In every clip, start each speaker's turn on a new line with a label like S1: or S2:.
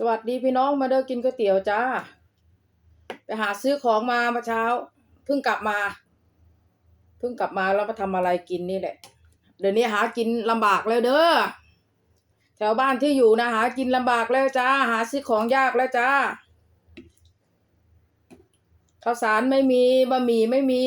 S1: สวัสดีพี่น้องมาเด้อกินก๋วยเตี๋ยวจ้า ไปหาซื้อของมาเมื่อเช้า เพิ่งกลับมา เพิ่งกลับมาแล้วมาทำอะไรกินนี่แหละ เดี๋ยวนี้หากินลำบากแล้วเด้อแถวบ้านที่อยู่นะหากินลำบากแล้วจ้า หาซื้อของยากแล้วจ้าข้าวสารไม่มีบะหมี่ไม่มี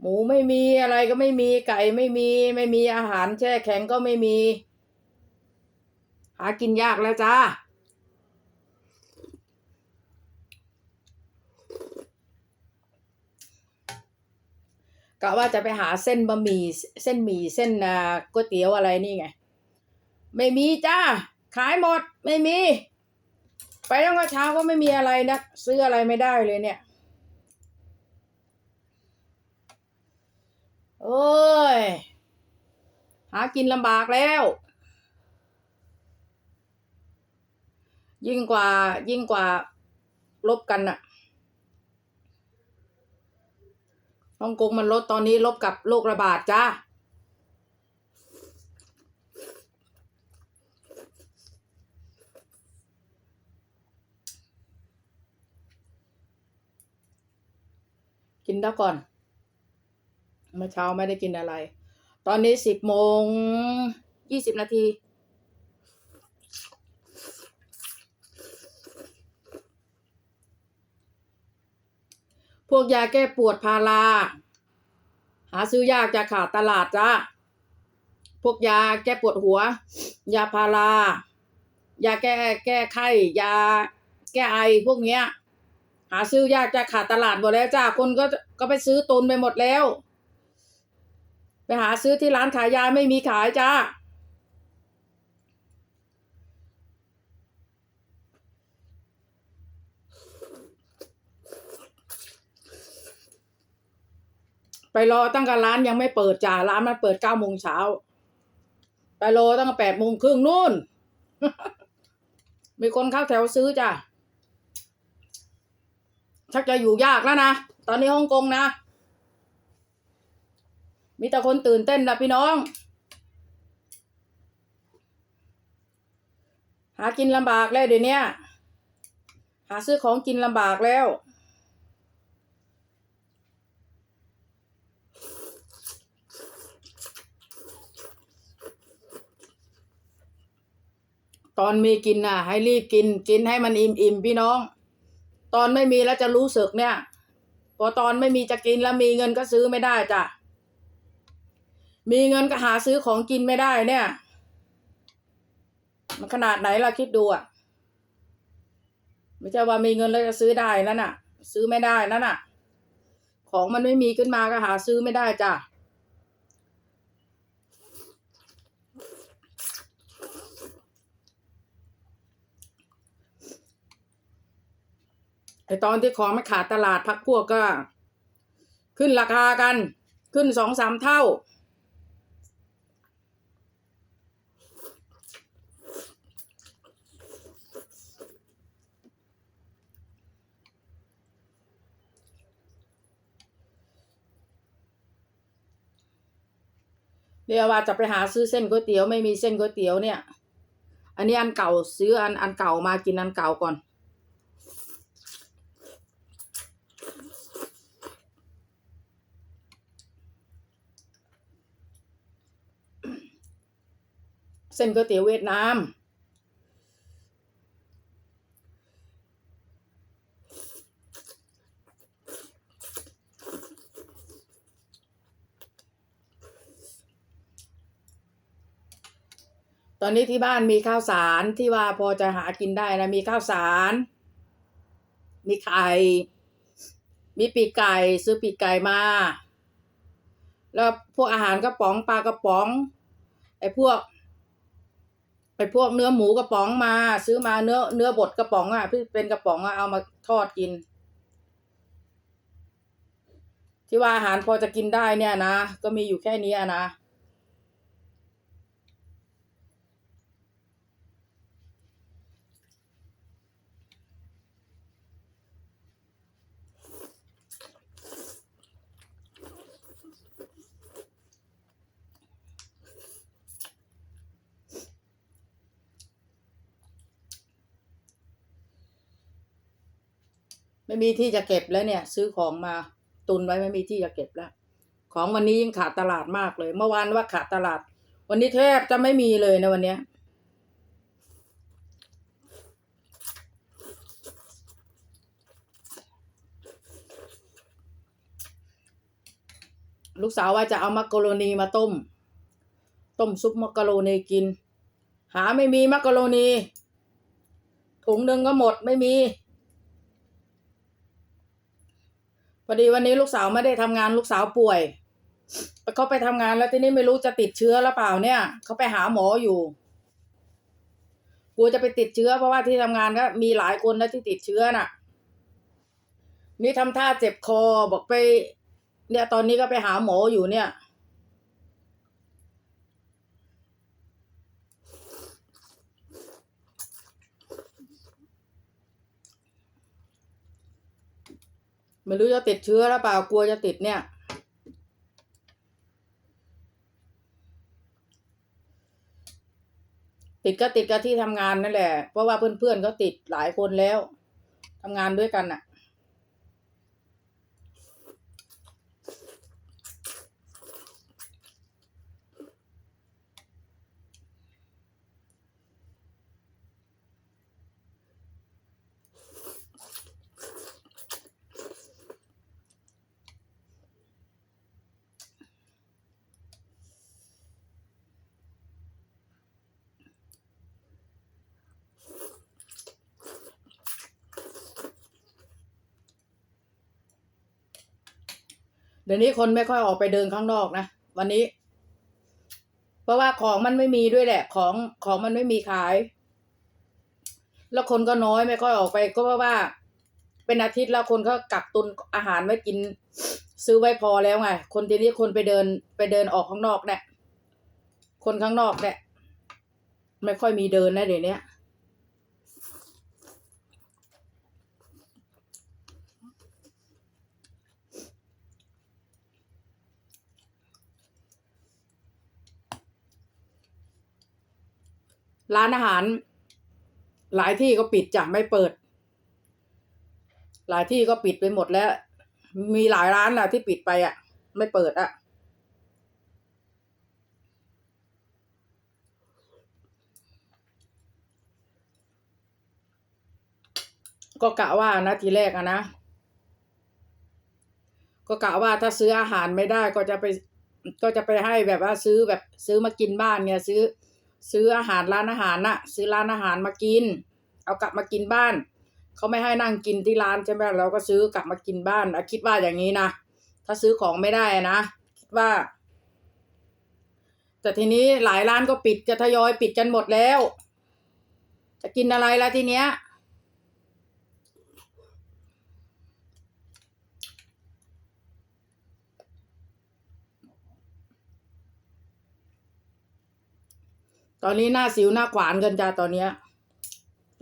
S1: หมูไม่มีอะไรก็ไม่มีไก่ไม่มี ไม่มีอาหารแช่แข็งก็ไม่มี หากินยากแล้วจ้ากะว่าจะไปหาเส้นบะหมี่เส้นหมี่เส้นก๋วยเตี๋ยวอะไรนี่ไง ไม่มีจ้า ขายหมดไม่มี ไปตั้งแต่เช้าก็ไม่มีอะไรนะ ซื้ออะไรไม่ได้เลยเนี่ย โอ้ย หากินลำบากแล้ว ยิ่งกว่ายิ่งกว่าลบกันน่ะฮ่องกงมันลดตอนนี้ลบกับโรคระบาดจ้ากินแล้วก่อน เมื่อเช้าไม่ได้กินอะไร ตอนนี้สิบโมงยี่สิบนาที พวกยาแก้ปวดพาราหาซื้อยากจะขาดตลาดจ้าพวกยาแก้ปวดหัว ยาพารายาแก้แก้ไข้ยาแก้ไอพวกเนี้ย หาซื้อยากจะขาดตลาดหมดแล้วจ้าคนก็ก็ไปซื้อตุนไปหมดแล้ว ไปหาซื้อที่ร้านขายยาไม่มีขายจ้า ไปรอตั้งแต่ร้านยังไม่เปิดจ้าร้านมันเปิดเก้าโมงเช้า ไปรอตั้งแต่แปดโมงครึ่งนู่น มีคนเข้าแถวซื้อจ้าชักจะอยู่ยากแล้วนะ ตอนนี้ฮ่องกงนะ มีแต่คนตื่นเต้นนะพี่น้อง หากินลำบากแล้วเดี๋ยวนี้หาซื้อของกินลำบากแล้ว ตอนมีกินน่ะ ให้รีบกินกินให้มันอิ่มอิ่มพี่น้อง ตอนไม่มีแล้วจะรู้สึกเนี่ย พอตอนไม่มีจะกินแล้วมีเงินก็ซื้อไม่ได้จ้ะมีเงินก็หาซื้อของกินไม่ได้เนี่ย มันขนาดไหนล่ะคิดดูอะไม่ใช่ว่ามีเงินแล้วจะซื้อได้นั่นน่ะ ซื้อไม่ได้นั่นน่ะ ของมันไม่มีขึ้นมาก็หาซื้อไม่ได้จ้ะ ไอตอนที่ของไม่ขาดตลาดพักพวกก็ ขึ้นราคากัน ขึ้นสองสามเท่า เรียกว่าจะไปหาซื้อเส้นก๋วยเตี๋ยวไม่มีเส้นก๋วยเตี๋ยวเนี่ย อันนี้อันเก่าซื้ออันอันเก่ามากินอันเก่าก่อน ส้นก๋วยเตี๋ยวเวียดนาม ตอนนี้ที่บ้านมีข้าวสารที่ว่าพอจะหากินได้นะ มีข้าวสาร มีไข่ มีปีกไก่ซื้อปีกไก่มา แล้วพวกอาหารกระป๋องปลากระป๋องไอ้พวก ไปพวกเนื้อหมูกระป๋องมา ซื้อมาเนื้อเนื้อบดกระป๋องอะพี่เป็นกระป๋องอะเอามาทอดกิน ที่ว่าอาหารพอจะกินได้เนี่ยนะ ก็มีอยู่แค่นี้นะ ไม่มีที่จะเก็บแล้วเนี่ย ซื้อของมาตุนไว้ไม่มีที่จะเก็บแล้ว ของวันนี้ยิ่งขาดตลาดมากเลย เมื่อวานว่าขาดตลาด วันนี้แทบจะไม่มีเลยนะวันเนี้ยลูกสาวว่าจะเอามักกะโรนีมาต้ม ต้มซุปมักกะโรนีกิน หาไม่มีมักกะโรนีถุงหนึ่งก็หมดไม่มี พอดีวันนี้ลูกสาวไม่ได้ทำงานลูกสาวป่วยเขาไปทำงานแล้วที่นี่ไม่รู้จะติดเชื้อหรือเปล่าเนี่ยเขาไปหาหมออยู่กลัวจะไปติดเชื้อ เพราะว่าที่ทำงานก็มีหลายคนนะที่ติดเชื้อน่ะ นี่ทำท่าเจ็บคอบอกไป เนี่ยตอนนี้ก็ไปหาหมออยู่เนี่ย ไม่รู้จะติดเชื้อหรือเปล่ากลัวจะติดเนี่ย ติดก็ติดกับที่ทำงานนั่นแหละ เพราะว่าเพื่อนๆก็ติดหลายคนแล้วทำงานด้วยกันน่ะ ดี๋ยวนี้คนไม่ค่อยออกไปเดินข้างนอกนะวันนี้ เพราะว่าของมันไม่มีด้วยแหละ ของของมันไม่มีขาย แล้วคนก็น้อยไม่ค่อยออกไป ก็เพราะว่า เป็นอาทิตย์แล้วคนก็กักตุนอาหารไว้กิน ซื้อไว้พอแล้วไงคนทีนี้คนไปเดินไปเดินออกข้างนอกเนี่ยคนข้างนอกเนี่ยไม่ค่อยมีเดินนะเดี๋ยวนี้ ร้านอาหาร หลายที่ก็ปิดจ้ะไม่เปิด หลายที่ก็ปิดไปหมดแล้ว มีหลายร้านแหละที่ปิดไปอะ ไม่เปิดอะก็กะว่านะทีแรกอะนะ ก็กะว่าถ้าซื้ออาหารไม่ได้ก็จะไป ก็จะไปให้แบบว่าซื้อแบบซื้อมากินบ้านเนี่ยซื้อ ซื้ออาหารร้านอาหารน่ะ ซื้อร้านอาหารมากิน เอากลับมากินบ้านเขาไม่ให้นั่งกินที่ร้านใช่ไหมเราก็ซื้อกลับมากินบ้านอคิดว่าอย่างนี้นะถ้าซื้อของไม่ได้นะคิดว่า แต่ทีนี้หลายร้านก็ปิดจะทยอยปิดกันหมดแล้ว จะกินอะไรล่ะทีเนี้ย ตอนนี้หน้าสิวหน้าขวานกันจ้าตอนเนี้ย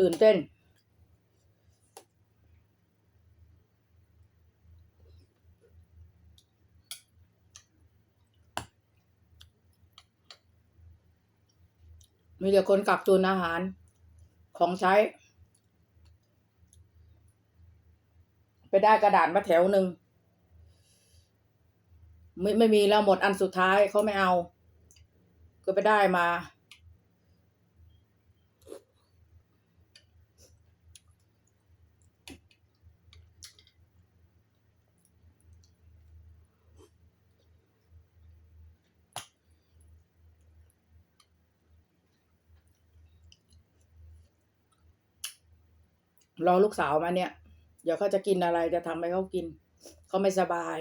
S1: ตื่นเต้น มีแต่คนกักตุนอาหารของใช้ ไปได้กระดาษมาแถวหนึ่งไม่ไม่มีแล้วหมดอันสุดท้ายเขาไม่เอา ก็ไปได้มา รอลูกสาวมาเนี่ย เดี๋ยวเขาจะกินอะไรจะทำให้เขากิน เขาไม่สบาย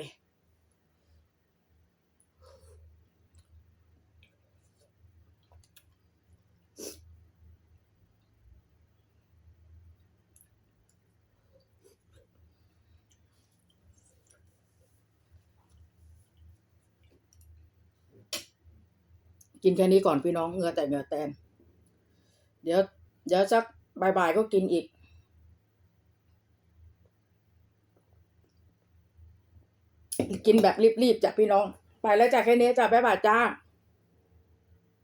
S1: กินแค่นี้ก่อนพี่น้องเงือแต่เงือแตน เดี๋ยว เดี๋ยวสักบ่ายๆก็กินอีก กินแบบรีบๆจ้ะพี่น้อง ไปแล้วจ้ะแค่นี้จ้ะบ๊ายบายจ้า